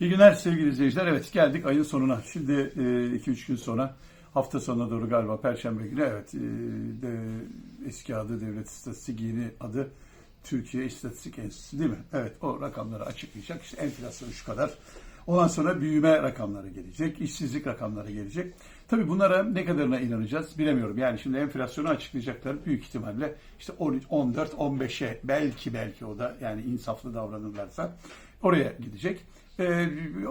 İyi günler sevgili izleyiciler. Evet geldik ayın sonuna. Şimdi 2-3 gün sonra hafta sonuna doğru galiba Perşembe günü evet e, de, eski adı Devlet İstatistik yeni adı Türkiye İstatistik Enstitüsü değil mi? Evet o rakamları açıklayacak. İşte enflasyon şu kadar. Ondan sonra büyüme rakamları gelecek, işsizlik rakamları gelecek. Tabii bunlara ne kadarına inanacağız bilemiyorum. Yani şimdi enflasyonu açıklayacaklar büyük ihtimalle işte 13, 14, 15'e belki belki o da yani insaflı davranırlarsa oraya gidecek. Ee,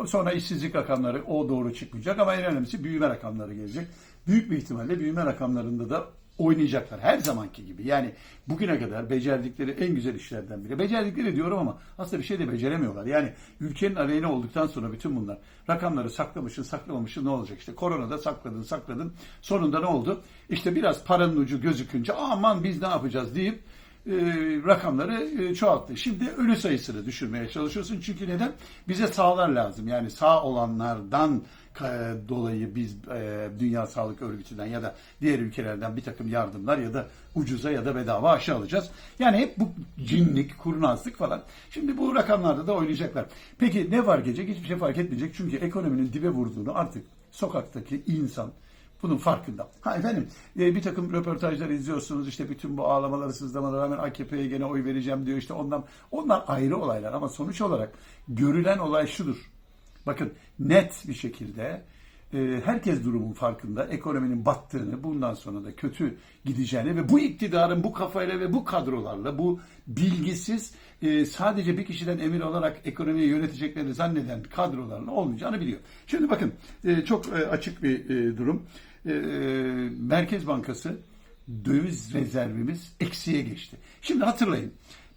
sonra işsizlik rakamları o doğru çıkmayacak ama en önemlisi büyüme rakamları gelecek. Büyük bir ihtimalle büyüme rakamlarında da oynayacaklar her zamanki gibi. Yani bugüne kadar becerdikleri en güzel işlerden biri. Becerdikleri diyorum ama aslında bir şey de beceremiyorlar. Yani ülkenin aleyhine olduktan sonra bütün bunlar rakamları saklamışsın saklamamışsın ne olacak? İşte koronada sakladın sakladın sonunda ne oldu? İşte biraz paranın ucu gözükünce aman biz ne yapacağız deyip e, rakamları e, çoğalttı. Şimdi ölü sayısını düşürmeye çalışıyorsun. Çünkü neden? Bize sağlar lazım. Yani sağ olanlardan ka- dolayı biz e, Dünya Sağlık Örgütü'nden ya da diğer ülkelerden bir takım yardımlar ya da ucuza ya da bedava aşı alacağız. Yani hep bu cinlik, kurnazlık falan. Şimdi bu rakamlarda da oynayacaklar. Peki ne fark edecek? Hiçbir şey fark etmeyecek. Çünkü ekonominin dibe vurduğunu artık sokaktaki insan bunun farkında. Ha efendim e, bir takım röportajlar izliyorsunuz işte bütün bu ağlamaları sızlamalara rağmen AKP'ye gene oy vereceğim diyor işte ondan. Onlar ayrı olaylar ama sonuç olarak görülen olay şudur. Bakın net bir şekilde e, herkes durumun farkında. Ekonominin battığını, bundan sonra da kötü gideceğini ve bu iktidarın bu kafayla ve bu kadrolarla, bu bilgisiz e, sadece bir kişiden emir alarak ekonomiyi yöneteceklerini zanneden kadrolarla olmayacağını biliyor. Şimdi bakın çok açık bir durum. E, Merkez Bankası döviz rezervimiz eksiye geçti. Şimdi hatırlayın.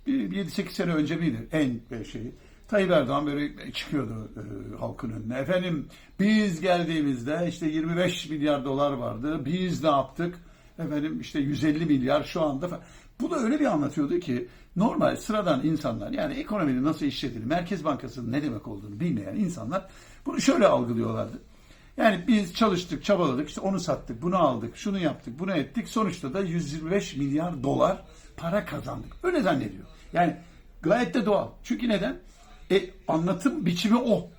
Bir, bir 7-8 sene önce miydi en e, şeyi? Tayyip Erdoğan böyle çıkıyordu e, halkın önüne. Efendim biz geldiğimizde işte 25 milyar dolar vardı. Biz ne yaptık? Efendim işte 150 milyar şu anda. Bu da öyle bir anlatıyordu ki normal sıradan insanlar yani ekonominin nasıl işlediğini, Merkez Bankası'nın ne demek olduğunu bilmeyen insanlar bunu şöyle algılıyorlardı. Yani biz çalıştık, çabaladık, işte onu sattık, bunu aldık, şunu yaptık, bunu ettik. Sonuçta da 125 milyar dolar para kazandık. Öyle zannediyor. Yani gayet de doğal. Çünkü neden? E, anlatım biçimi o.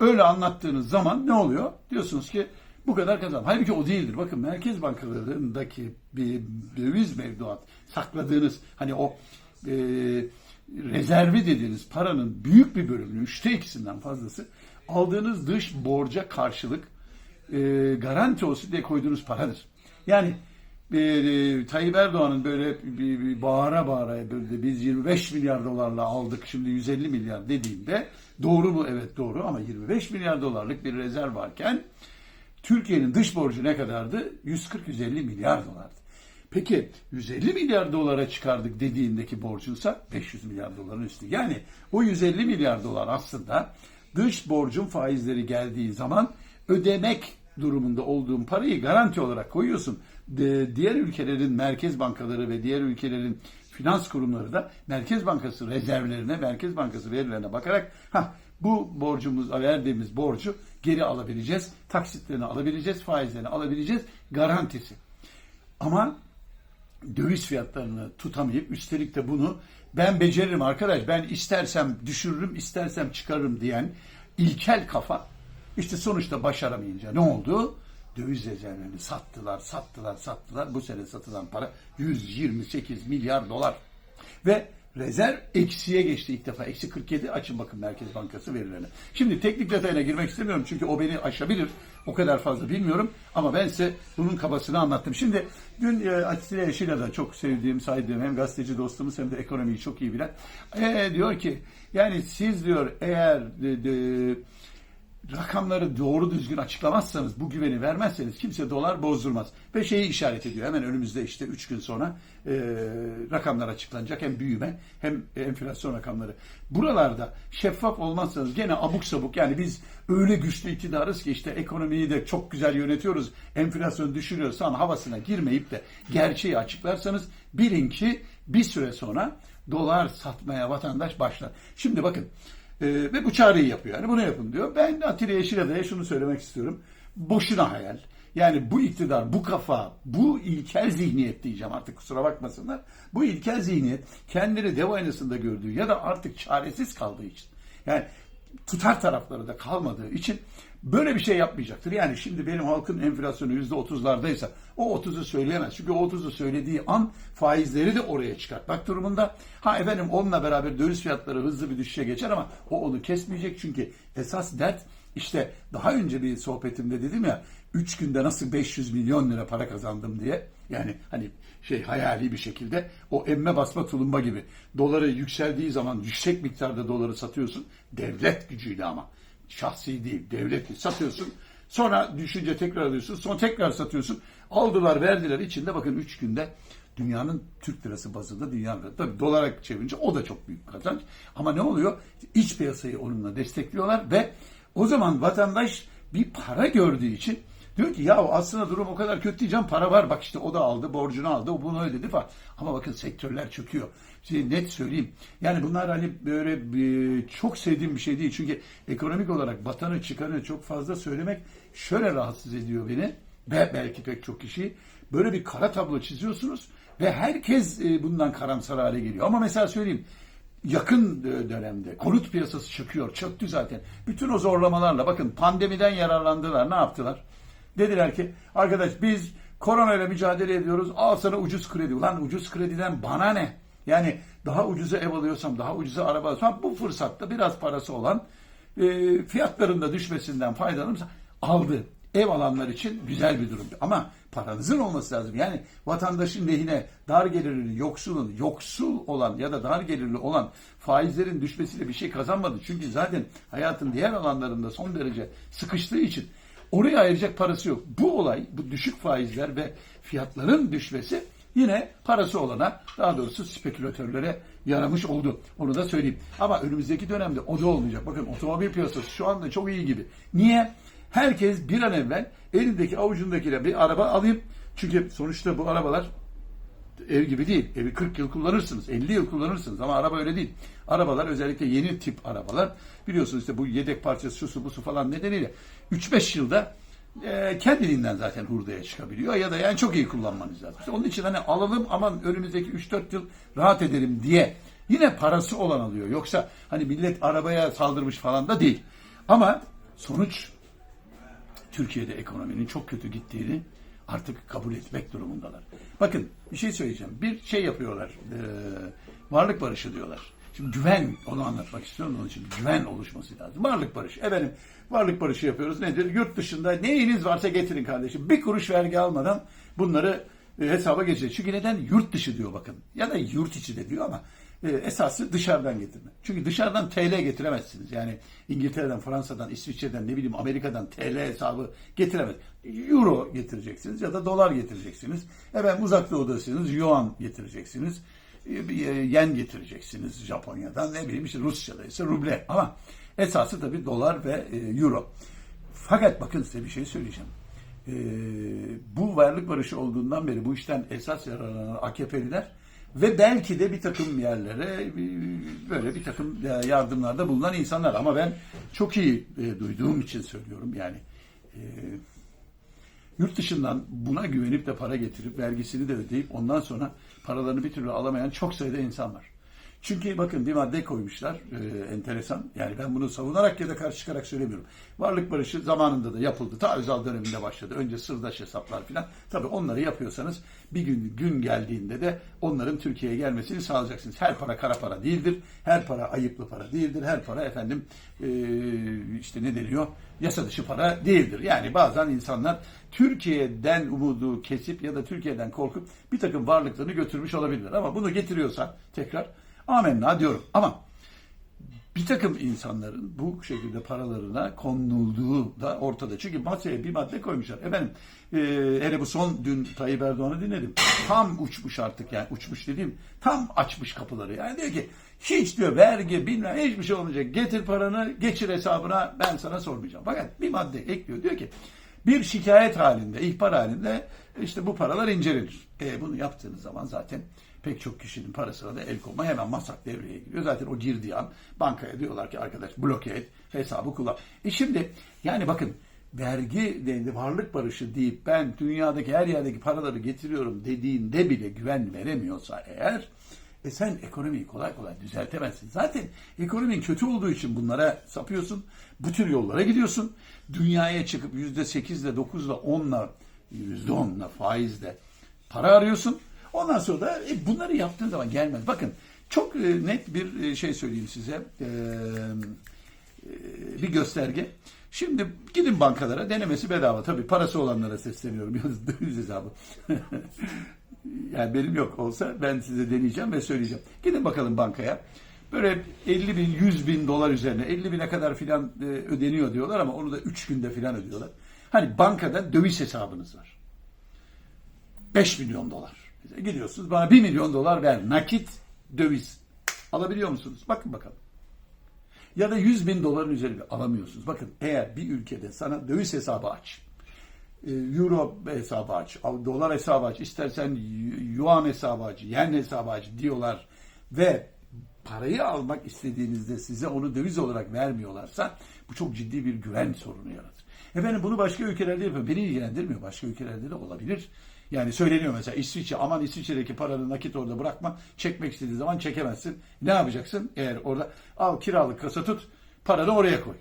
Öyle anlattığınız zaman ne oluyor? Diyorsunuz ki bu kadar kazan. Halbuki o değildir. Bakın merkez bankalarındaki bir döviz mevduat sakladığınız hani o e, rezervi dediğiniz paranın büyük bir bölümünü, üçte ikisinden fazlası aldığınız dış borca karşılık e, garanti olsun diye koyduğunuz paradır. Yani e, e, Tayyip Erdoğan'ın böyle bir, bir bağıra bağıra böyle biz 25 milyar dolarla aldık şimdi 150 milyar dediğinde doğru mu? Evet doğru ama 25 milyar dolarlık bir rezerv varken Türkiye'nin dış borcu ne kadardı? 140-150 milyar dolardı. Peki 150 milyar dolara çıkardık dediğindeki borcunsa 500 milyar doların üstü. Yani o 150 milyar dolar aslında dış borcun faizleri geldiği zaman ödemek durumunda olduğun parayı garanti olarak koyuyorsun. Diğer ülkelerin merkez bankaları ve diğer ülkelerin finans kurumları da Merkez Bankası rezervlerine, Merkez Bankası verilerine bakarak ha bu borcumuz, verdiğimiz borcu geri alabileceğiz, taksitlerini alabileceğiz, faizlerini alabileceğiz garantisi. Ama döviz fiyatlarını tutamayıp üstelik de bunu ben beceririm arkadaş ben istersem düşürürüm istersem çıkarırım diyen ilkel kafa işte sonuçta başaramayınca ne oldu? Döviz rezervlerini sattılar, sattılar, sattılar. Bu sene satılan para 128 milyar dolar. Ve rezerv eksiye geçti ilk defa. Eksi 47 açın bakın Merkez Bankası verilerine. Şimdi teknik detayına girmek istemiyorum çünkü o beni aşabilir. O kadar fazla bilmiyorum ama ben size bunun kabasını anlattım. Şimdi dün e, Atilla Yeşil'a da çok sevdiğim, saydığım hem gazeteci dostumuz hem de ekonomiyi çok iyi bilen e, diyor ki yani siz diyor eğer de, de, rakamları doğru düzgün açıklamazsanız, bu güveni vermezseniz kimse dolar bozdurmaz. Ve şeyi işaret ediyor. Hemen önümüzde işte 3 gün sonra e, rakamlar açıklanacak. Hem büyüme hem enflasyon rakamları. Buralarda şeffaf olmazsanız gene abuk sabuk yani biz öyle güçlü iktidarız ki işte ekonomiyi de çok güzel yönetiyoruz. Enflasyonu düşürüyoruz falan havasına girmeyip de gerçeği açıklarsanız bilin ki bir süre sonra dolar satmaya vatandaş başlar. Şimdi bakın ee, ve bu çağrıyı yapıyor. Yani bunu yapın diyor. Ben Atilla Yeşil'e şunu söylemek istiyorum. Boşuna hayal. Yani bu iktidar, bu kafa, bu ilkel zihniyet diyeceğim artık kusura bakmasınlar. Bu ilkel zihniyet kendini dev aynasında gördüğü ya da artık çaresiz kaldığı için. Yani tutar tarafları da kalmadığı için böyle bir şey yapmayacaktır. Yani şimdi benim halkın enflasyonu yüzde otuzlardaysa o otuzu söyleyemez. Çünkü o otuzu söylediği an faizleri de oraya çıkartmak durumunda. Ha efendim onunla beraber döviz fiyatları hızlı bir düşüşe geçer ama o onu kesmeyecek. Çünkü esas dert işte daha önce bir sohbetimde dedim ya 3 günde nasıl 500 milyon lira para kazandım diye. Yani hani şey hayali bir şekilde o emme basma tulumba gibi. Doları yükseldiği zaman yüksek miktarda doları satıyorsun. Devlet gücüyle ama. Şahsi değil, devlet değil. Satıyorsun. Sonra düşünce tekrar alıyorsun. Sonra tekrar satıyorsun. Aldılar verdiler içinde bakın 3 günde dünyanın Türk lirası bazında dünya tabii dolara çevirince o da çok büyük kazanç. Ama ne oluyor? İç piyasayı onunla destekliyorlar ve o zaman vatandaş bir para gördüğü için diyor ki ya aslında durum o kadar kötü diyeceğim para var bak işte o da aldı borcunu aldı o bunu ödedi falan. Ama bakın sektörler çöküyor. Size net söyleyeyim. Yani bunlar hani böyle bir, çok sevdiğim bir şey değil. Çünkü ekonomik olarak batanı çıkanı çok fazla söylemek şöyle rahatsız ediyor beni ve belki pek çok kişi böyle bir kara tablo çiziyorsunuz ve herkes e, bundan karamsar hale geliyor. Ama mesela söyleyeyim yakın e, dönemde konut piyasası çöküyor. Çöktü zaten. Bütün o zorlamalarla bakın pandemiden yararlandılar. Ne yaptılar? Dediler ki arkadaş biz koronayla mücadele ediyoruz. Al sana ucuz kredi. Ulan ucuz krediden bana ne? Yani daha ucuza ev alıyorsam, daha ucuza araba alıyorsam bu fırsatta biraz parası olan e, fiyatların da düşmesinden faydalanıp aldı. Ev alanlar için güzel bir durum. Ama paranızın olması lazım. Yani vatandaşın lehine dar gelirli, yoksulun, yoksul olan ya da dar gelirli olan faizlerin düşmesiyle bir şey kazanmadı. Çünkü zaten hayatın diğer alanlarında son derece sıkıştığı için oraya ayıracak parası yok. Bu olay, bu düşük faizler ve fiyatların düşmesi yine parası olana, daha doğrusu spekülatörlere yaramış oldu. Onu da söyleyeyim. Ama önümüzdeki dönemde o da olmayacak. Bakın otomobil piyasası şu anda çok iyi gibi. Niye? Herkes bir an evvel elindeki avucundakiyle bir araba alayım. Çünkü sonuçta bu arabalar ev gibi değil. Evi 40 yıl kullanırsınız, 50 yıl kullanırsınız ama araba öyle değil. Arabalar özellikle yeni tip arabalar biliyorsunuz işte bu yedek parçası şu su bu su falan nedeniyle 3-5 yılda e, kendiliğinden zaten hurdaya çıkabiliyor ya da yani çok iyi kullanmanız lazım. İşte onun için hani alalım aman önümüzdeki 3-4 yıl rahat edelim diye yine parası olan alıyor. Yoksa hani millet arabaya saldırmış falan da değil. Ama sonuç Türkiye'de ekonominin çok kötü gittiğini artık kabul etmek durumundalar. Bakın bir şey söyleyeceğim. Bir şey yapıyorlar. E, varlık barışı diyorlar. Şimdi güven onu anlatmak istiyorum onun için güven oluşması lazım. Varlık barışı. Efendim varlık barışı yapıyoruz. Nedir? Yurt dışında neyiniz varsa getirin kardeşim. Bir kuruş vergi almadan bunları e, hesaba geçecek. Çünkü neden? Yurt dışı diyor bakın. Ya da yurt içi de diyor ama e, esası dışarıdan getirme. Çünkü dışarıdan TL getiremezsiniz. Yani İngiltere'den, Fransa'dan, İsviçre'den, ne bileyim Amerika'dan TL hesabı getiremez. Euro getireceksiniz ya da dolar getireceksiniz. Efendim uzak doğudasınız, yuan getireceksiniz. E, e, yen getireceksiniz Japonya'dan, ne bileyim işte Rusya'da ise ruble. Ama esası tabii dolar ve euro. Fakat bakın size bir şey söyleyeceğim. Bu varlık barışı olduğundan beri bu işten esas yararlanan AKP'liler ve belki de bir takım yerlere böyle bir takım yardımlarda bulunan insanlar. Ama ben çok iyi e, duyduğum için söylüyorum yani. E, yurt dışından buna güvenip de para getirip vergisini de ödeyip ondan sonra paralarını bir türlü alamayan çok sayıda insan var. Çünkü bakın bir madde koymuşlar e, enteresan. Yani ben bunu savunarak ya da karşı çıkarak söylemiyorum. Varlık barışı zamanında da yapıldı. Ta Özal döneminde başladı. Önce sırdaş hesaplar filan. Tabii onları yapıyorsanız bir gün gün geldiğinde de onların Türkiye'ye gelmesini sağlayacaksınız. Her para kara para değildir. Her para ayıplı para değildir. Her para efendim e, işte ne deniyor? Yasa dışı para değildir. Yani bazen insanlar Türkiye'den umudu kesip ya da Türkiye'den korkup bir takım varlıklarını götürmüş olabilirler. Ama bunu getiriyorsa tekrar amenna diyorum. Ama bir takım insanların bu şekilde paralarına konulduğu da ortada. Çünkü masaya bir madde koymuşlar. Efendim e, hele bu son dün Tayyip Erdoğan'ı dinledim. Tam uçmuş artık yani uçmuş dediğim tam açmış kapıları. Yani diyor ki hiç diyor vergi bilmem hiçbir şey olmayacak. Getir paranı geçir hesabına ben sana sormayacağım. Fakat bir madde ekliyor diyor ki bir şikayet halinde, ihbar halinde işte bu paralar incelenir. E, bunu yaptığınız zaman zaten pek çok kişinin parasına da el koyma hemen masak devreye giriyor. Zaten o girdiği an bankaya diyorlar ki arkadaş bloke et, hesabı kullan. E şimdi yani bakın vergi varlık barışı deyip ben dünyadaki her yerdeki paraları getiriyorum dediğinde bile güven veremiyorsa eğer E sen ekonomiyi kolay kolay düzeltemezsin. Zaten ekonomin kötü olduğu için bunlara sapıyorsun. Bu tür yollara gidiyorsun. Dünyaya çıkıp yüzde sekizle, dokuzla, onla, yüzde onla faizle para arıyorsun. Ondan sonra da e, bunları yaptığın zaman gelmez. Bakın çok e, net bir e, şey söyleyeyim size. Eee e, bir gösterge. Şimdi gidin bankalara denemesi bedava. Tabii parası olanlara sesleniyorum. Döviz hesabı. yani benim yok olsa ben size deneyeceğim ve söyleyeceğim. Gidin bakalım bankaya. Böyle 50 bin, 100 bin dolar üzerine 50 bine kadar filan e, ödeniyor diyorlar ama onu da 3 günde filan ödüyorlar. Hani bankada döviz hesabınız var. 5 milyon dolar. Gidiyorsunuz bana 1 milyon dolar ver nakit döviz. Alabiliyor musunuz? Bakın bakalım. Ya da 100 bin doların üzerinde alamıyorsunuz. Bakın eğer bir ülkede sana döviz hesabı aç, e, euro hesabı aç, dolar hesabı aç, istersen yuan hesabı aç, yen hesabı aç diyorlar ve parayı almak istediğinizde size onu döviz olarak vermiyorlarsa bu çok ciddi bir güven sorunu yaratır. Efendim bunu başka ülkelerde yapıyor. Beni ilgilendirmiyor. Başka ülkelerde de olabilir. Yani söyleniyor mesela İsviçre, aman İsviçre'deki paranı nakit orada bırakma. Çekmek istediği zaman çekemezsin. Ne yapacaksın? Eğer orada al kiralık kasa tut, paranı oraya koy.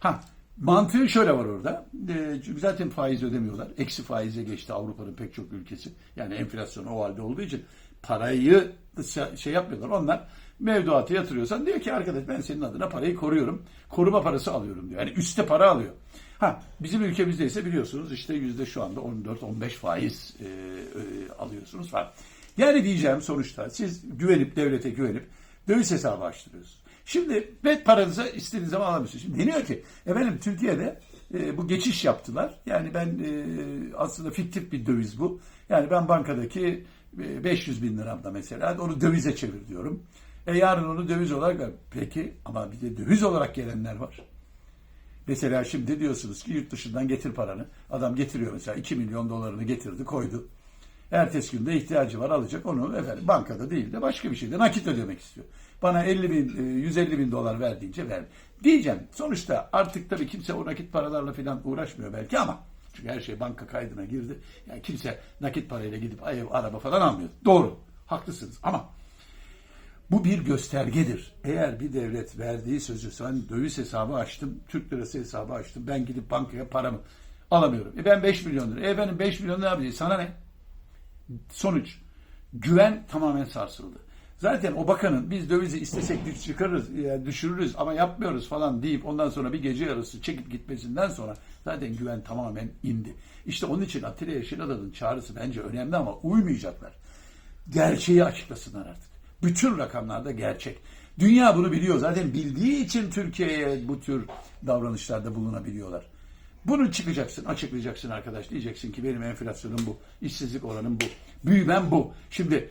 Ha mantığı şöyle var orada. E, zaten faiz ödemiyorlar. Eksi faize geçti Avrupa'nın pek çok ülkesi. Yani enflasyon o halde olduğu için parayı şey yapmıyorlar. Onlar mevduatı yatırıyorsan diyor ki arkadaş ben senin adına parayı koruyorum. Koruma parası alıyorum diyor. Yani üstte para alıyor. Ha bizim ülkemizde ise biliyorsunuz işte yüzde şu anda 14-15 faiz e, e, alıyorsunuz falan. Yani diyeceğim sonuçta siz güvenip devlete güvenip döviz hesabı açtırıyorsunuz. Şimdi ve paranızı istediğiniz zaman alamıyorsunuz. Şimdi deniyor ki efendim Türkiye'de e, bu geçiş yaptılar. Yani ben e, aslında fiktif bir döviz bu. Yani ben bankadaki e, 500 bin liramda mesela onu dövize çevir diyorum. E yarın onu döviz olarak ver. Peki ama bir de döviz olarak gelenler var. Mesela şimdi diyorsunuz ki yurt dışından getir paranı. Adam getiriyor mesela 2 milyon dolarını getirdi koydu. Ertesi günde ihtiyacı var alacak onu efendim bankada değil de başka bir şeyde nakit ödemek istiyor. Bana 50 bin, e, 150 bin dolar ver deyince ver. Diyeceğim sonuçta artık tabii kimse o nakit paralarla falan uğraşmıyor belki ama çünkü her şey banka kaydına girdi. Yani kimse nakit parayla gidip ev, araba falan almıyor. Doğru. Haklısınız ama bu bir göstergedir. Eğer bir devlet verdiği sözü sen döviz hesabı açtım, Türk lirası hesabı açtım. Ben gidip bankaya paramı alamıyorum. E ben 5 milyon lira. E benim 5 milyon ne yapacağız? Sana ne? Sonuç. Güven tamamen sarsıldı. Zaten o bakanın biz dövizi istesek çıkarırız, yani düşürürüz ama yapmıyoruz falan deyip ondan sonra bir gece yarısı çekip gitmesinden sonra zaten güven tamamen indi. İşte onun için Atilla Yeşilada'nın çağrısı bence önemli ama uymayacaklar. Gerçeği açıklasınlar artık. Bütün rakamlarda gerçek. Dünya bunu biliyor. Zaten bildiği için Türkiye'ye bu tür davranışlarda bulunabiliyorlar. Bunu çıkacaksın, açıklayacaksın arkadaş. Diyeceksin ki benim enflasyonum bu, işsizlik oranım bu, büyümem bu. Şimdi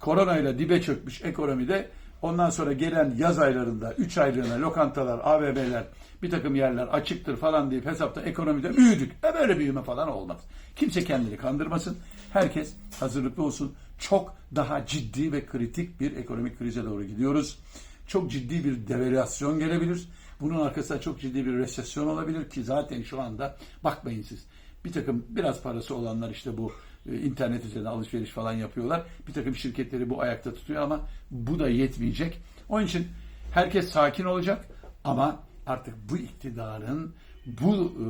koronayla dibe çökmüş ekonomide ondan sonra gelen yaz aylarında 3 aylığına lokantalar, AVM'ler, bir takım yerler açıktır falan deyip hesapta ekonomide büyüdük. E böyle büyüme falan olmaz. Kimse kendini kandırmasın. Herkes hazırlıklı olsun. Çok daha ciddi ve kritik bir ekonomik krize doğru gidiyoruz. Çok ciddi bir devalüasyon gelebilir. Bunun arkasında çok ciddi bir resesyon olabilir ki zaten şu anda bakmayın siz. Bir takım biraz parası olanlar işte bu e, internet üzerinde alışveriş falan yapıyorlar. Bir takım şirketleri bu ayakta tutuyor ama bu da yetmeyecek. Onun için herkes sakin olacak ama artık bu iktidarın bu e,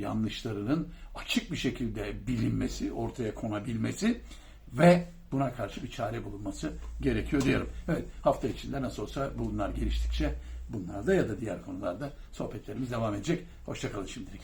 yanlışlarının açık bir şekilde bilinmesi, ortaya konabilmesi ve buna karşı bir çare bulunması gerekiyor diyorum. Evet hafta içinde nasıl olsa bunlar geliştikçe bunlarda ya da diğer konularda sohbetlerimiz devam edecek. Hoşçakalın şimdilik.